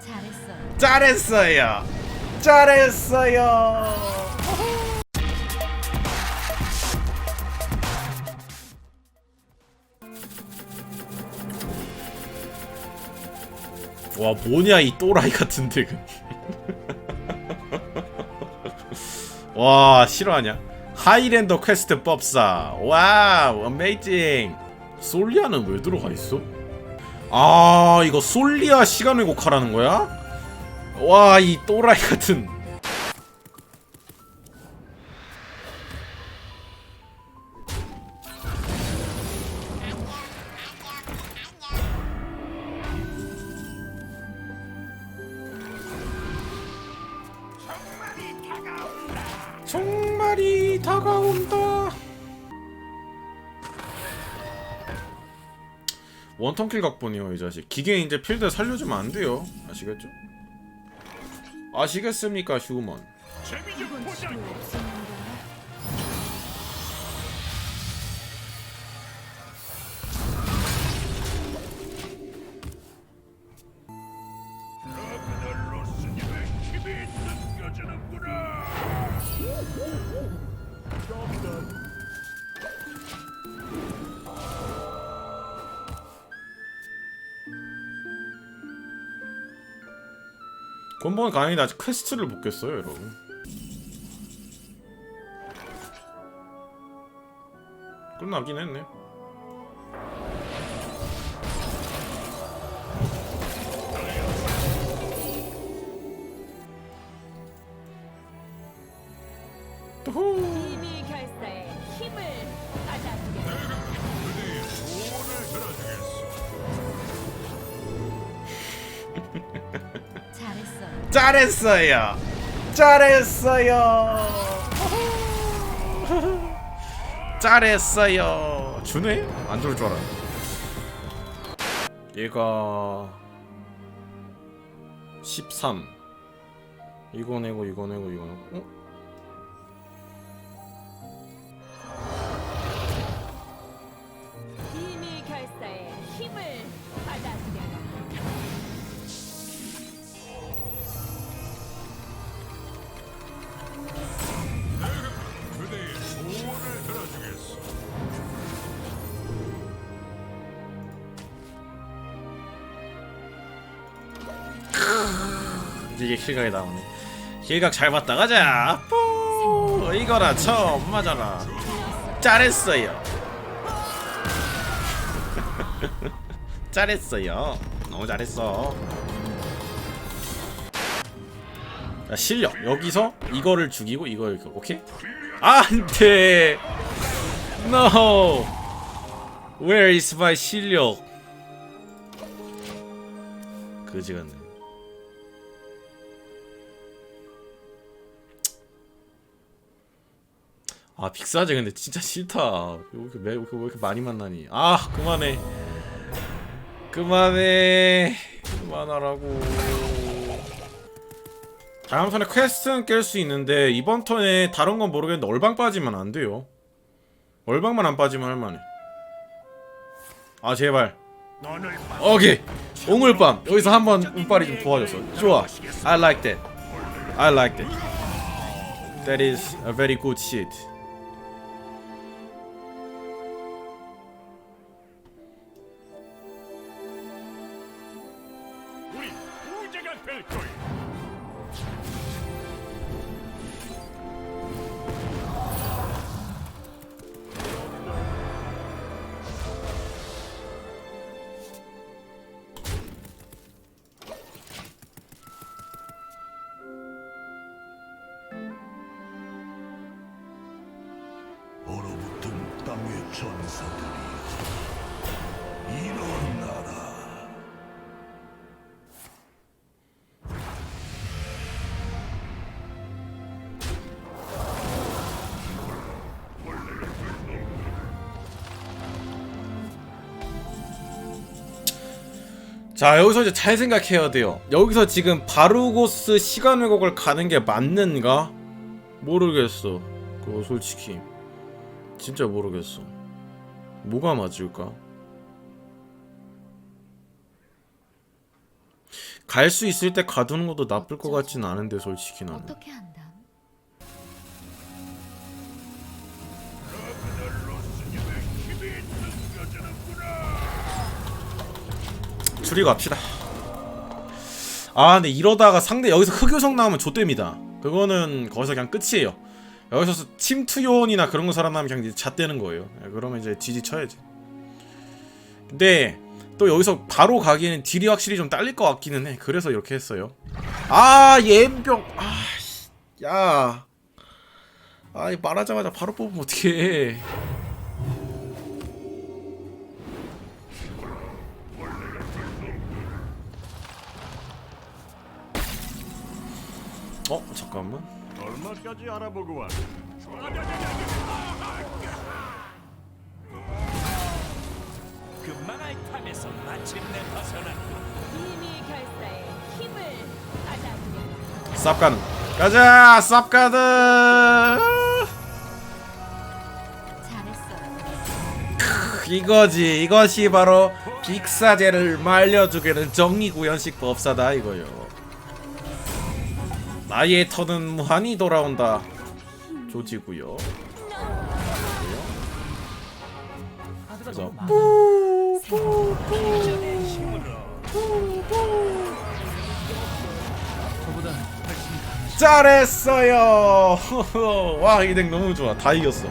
잘했어요. 잘했어요. 잘했어요. 와 뭐냐 이 또라이 같은 덱은 와 싫어하냐 하이랜더 퀘스트 법사 와우 어메이징 솔리아는 왜 들어가 있어? 아 이거 솔리아 시간 왜곡하라는 거야? 와 이 또라이 같은 정말이 다가온다 원턴킬 각본이요 이 자식 기계 이제 필드 살려주면 안 돼요 아시겠죠? 아시겠습니까 휴먼 이건 필요 없었는데. 로스님의 힘이 느껴지는구나. 권봉은 가능히 아직 퀘스트를 못 깼어요 여러분. 끝나긴 했네 잘했어요. 잘했어요. 잘했어요. 주네? 안줄줄 알았네. 얘가 13. 이거 내고 이거 내고 이거 내고. 어? 이게 킬각이 나오네. 킬각 잘 봤다 가자. 뿌 이거라 처음 맞아라. 잘했어요. 잘했어요. 너무 잘했어. 자, 실력 여기서 이거를 죽이고 이걸 오케이? 안돼. No. Where is my 실력? 그지 같네. 아 빅사제 근데 진짜 싫다. 왜 이렇게, 매, 왜 이렇게, 많이 만나니? 아 그만해. 그만해. 그만하라고. 다음 턴에 퀘스트는 깰 수 있는데 이번 턴에 다른 건 모르겠는데 얼방 빠지면 안 돼요. 얼방만 안 빠지면 할만해. 아 제발. 오케이. 옹울밤 여기서 한번 운빨이 좀 도와줬어. 좋아. I like that. I like that. That is a very good shit. 땅의 전사들이여 일어나라 자 여기서 이제 잘 생각해야 돼요. 여기서 지금 바루고스 시간 왜곡을 가는 게 맞는가? 모르겠어. 그거 솔직히 진짜 모르겠어. 뭐가 맞을까? 갈 수 있을 때 가두는 것도 나쁠 것 같진 않은데 솔직히 나는 어떻게 한담? 줄이고 합시다 아 근데 이러다가 상대 여기서 흑요석 나오면 좆됩니다 그거는 거기서 그냥 끝이에요 여기서 침투 요원이나 그런 거 살아나면 그냥 이제 잣대는 거예요. 예, 그러면 이제 지지 쳐야지. 근데 또 여기서 바로 가기에는 딜이 확실히 좀 딸릴 것 같기는 해. 그래서 이렇게 했어요. 아 예병. 아 야. 아, 이 말하자마자 바로 뽑으면 어떡해. 어, 잠깐만. 얼마까지 알아보고 왔? 금방할 탐에서 마침내 벗어났고 이미 결사의 힘을 받아들여라. 쌉 가는. 가자, 쌉 가는. 잘했어. 이거지. 이것이 바로 빅사제를 말려주게는 정의구현식 법사다 이거요. 나의 턴은 무한히 돌아온다. 조지고요. 그래서 잘했어요. 와 이 덱 너무 좋아. 다 이겼어.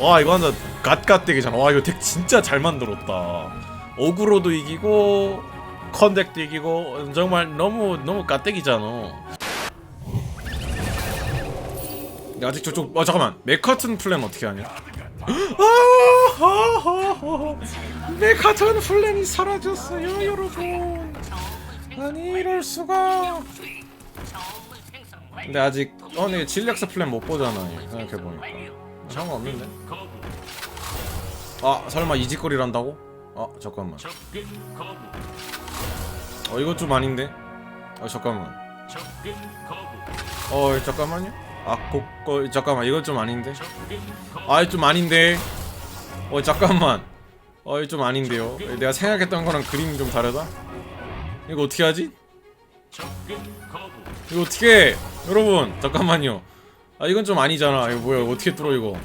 와 이거 완전 갓갓덱이잖아. 와 이거 덱 진짜 잘 만들었다. 어그로도 이기고 컨덱도 이기고 정말 너무 너무 갓덱이잖아. 근데 아직 저쪽 어 잠깐만 메카튼 플랜 어떻게 하냐? 메카튼 플랜이 사라졌어요 여러분. 아니 이럴 수가. 근데 아직 어 근데 진력사 플랜 못 보잖아요 생각해 보니까 상관없는데 아 설마 이 짓거리란다고? 아 잠깐만 접근 거부 어 이거 좀 아닌데? 어 잠깐만 어 잠깐만요 아곡 어, 잠깐만 이건 좀 아닌데? 접근 거부 아좀 아닌데? 어 잠깐만. 어 이거 좀 아닌데요? 내가 생각했던 거랑 그림이 좀 다르다? 이거 어떻게 하지? 이거 어떻게 해? 여러분 잠깐만요. 아 이건 좀 아니잖아. 이거 뭐야 어떻게 뚫어 이거?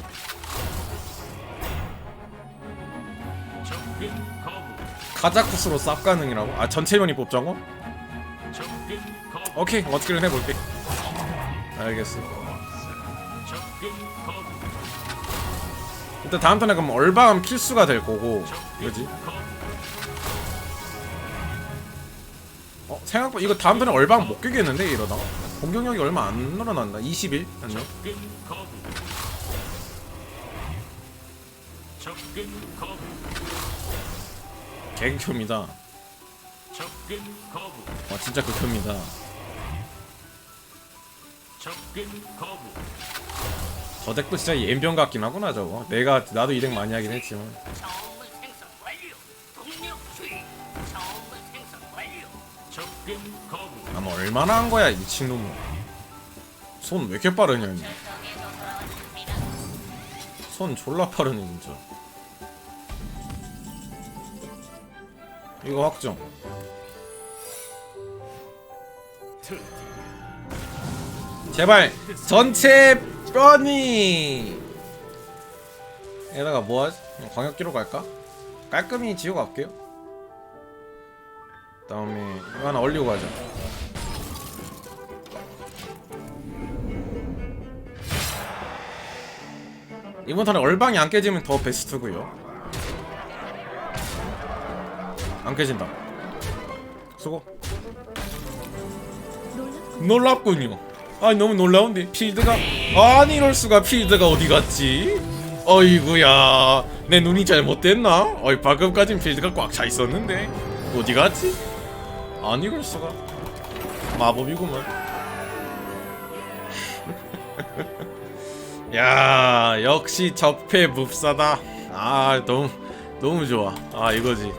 카자쿠스로 쌉 가능이라고? 아 전체 면이 뽑자고? 접근 거부 오케이 어떻게든 해볼게. 알겠어 일단 다음 턴에 그럼 얼방은 필수가 될 거고 그지? 어 생각보다 이거 다음 턴에 얼방 못 깨겠는데 이러다가 공격력이 얼마 안 늘어난다. 21? 아니요? 접근 거부 접근 거부 개극혐이다. 와 진짜 극혐이다. 거부 저 덱도 진짜 예병 같긴 하구나 저거. 내가 나도 이 덱 많이 하긴 했지만. 아마 얼마나 한 거야 이 미친놈 손왜 이렇게 빠르냐 이손 졸라 빠르네 진짜. 이거 확정. 제발 전체 뼈니 에다가 뭐하지? 광역기로 갈까? 깔끔히 지우고 갈게요. 다음에 이거 하나 얼리고 가자. 이번 턴에 얼방이 안 깨지면 더 베스트고요. 안 깨진다. 수고. 놀랍군요. 아니 너무 놀라운데. 필드가 아니 이럴 수가. 필드가 어디 갔지? 어이구야. 내 눈이 잘못됐나? 어이 방금까진 필드가 꽉 차 있었는데. 어디 갔지? 아니 이럴 수가. 마법이구만 야 역시 접해 묵사다. 아 너무 너무 좋아. 아 이거지